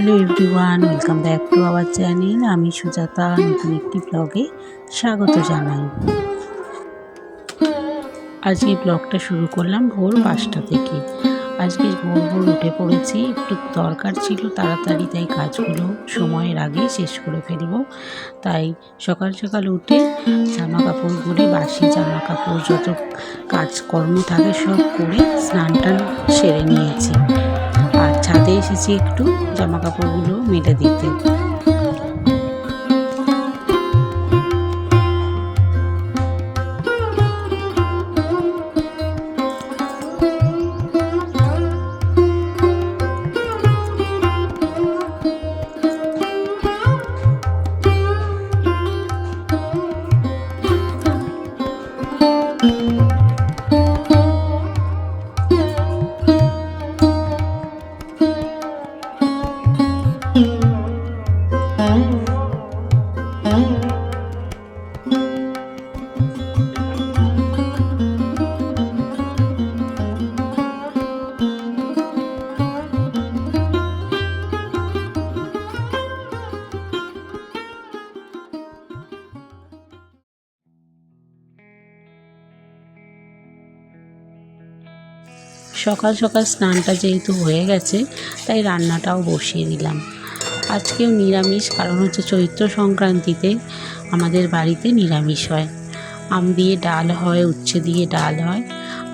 Hello everyone, welcome back to our channel. আমি সুজাতা, নতুন একটি ব্লগে স্বাগত জানাই। আজকে ব্লগটা শুরু করলাম ভোর পাঁচটা থেকে। আজকে ভোর ভোর উঠে পড়েছি, একটু দরকার ছিল তাড়াতাড়ি, তাই কাজগুলো সময়ের আগে শেষ করে ফেলব। তাই সকাল সকাল উঠে জামা কাপড়গুলি বাসি জামা কাপড় যত কাজকর্ম থাকে সব করে স্নান টান সেরে নিয়েছি। এসেছি একটু জামা কাপড়গুলো মেলে দিতে। সকাল সকাল স্নানটা যেহেতু হয়ে গেছে, তাই রান্নাটাও বসিয়ে দিলাম। আজকেও নিরামিষ, কারণ হচ্ছে চৈত্র সংক্রান্তিতে আমাদের বাড়িতে নিরামিষ হয়। আম দিয়ে ডাল হয়, উচ্ছে দিয়ে ডাল হয়।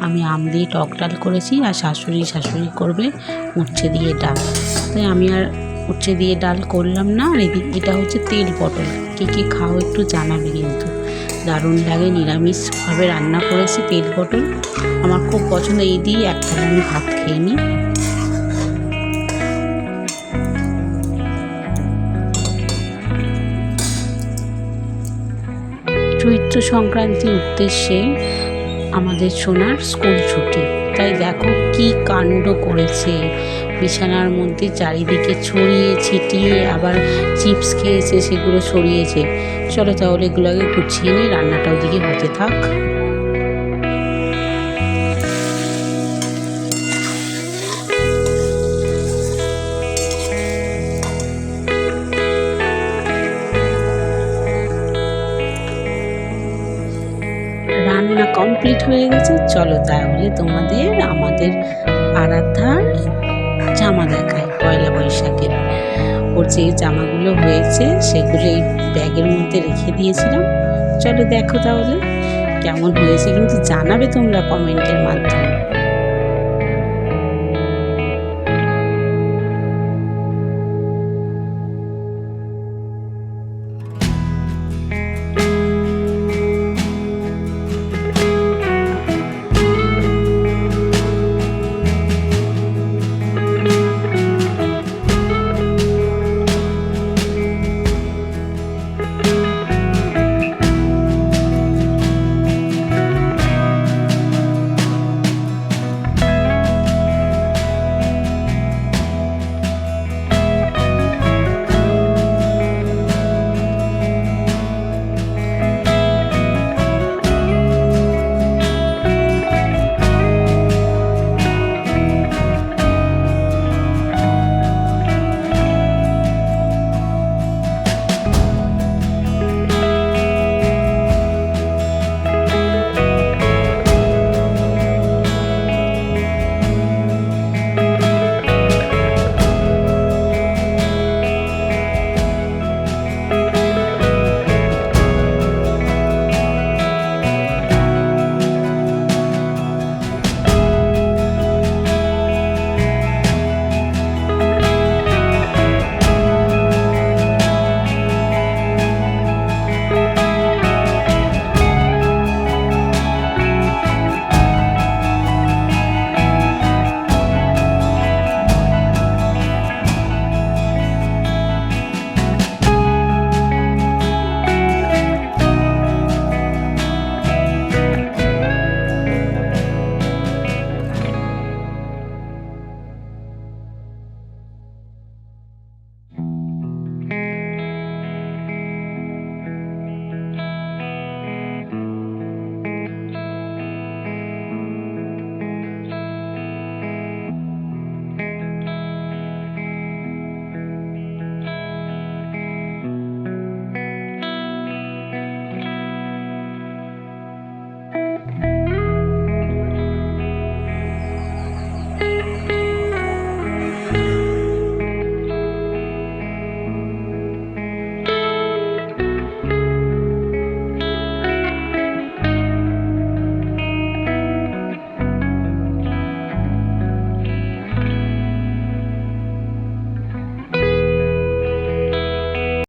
আমি আম দিয়ে টক ডাল করেছি, আর শাশুড়ি শাশুড়ি করবে উচ্ছে দিয়ে ডাল। তাই আমি আর উচ্ছে দিয়ে ডাল করলাম না, আর এটা হচ্ছে তেল পটল। কে কে খাও একটু জানাবে কিন্তু। দারুণ লাগে, নিরামিষভাবে রান্না করেছি, তেল, পটল। আমার খুব পছন্দ, এই দিয়ে একটা আমি ভাত খেয়ে নিই। চৈত্র সংক্রান্তি উদ্দেশ্যে আমাদের সোনার স্কুল ছুটি। তাই দেখো কি কাণ্ড করেছে বিছানার মধ্যে চারিদিকে ছড়িয়ে ছিটিয়ে আবার চিপস খেয়েছে, সেগুলো ছড়িয়েছে। চলো তাহলে এগুলো আগে গুছিয়ে নিই রান্নাটা ওদিকে হতে থাক। রান্না কমপ্লিট হয়ে গেছে। চলো তাহলে তোমাদের আমাদের দেখায় বৈশাখের ওর যে জামাগুলো হয়েছে সেগুলো এই ব্যাগের মধ্যে রেখে দিয়েছিলাম। চলো দেখো তাহলে, কেমন হয়েছে। কিন্তু জানাবে তোমরা কমেন্টের মাধ্যমে।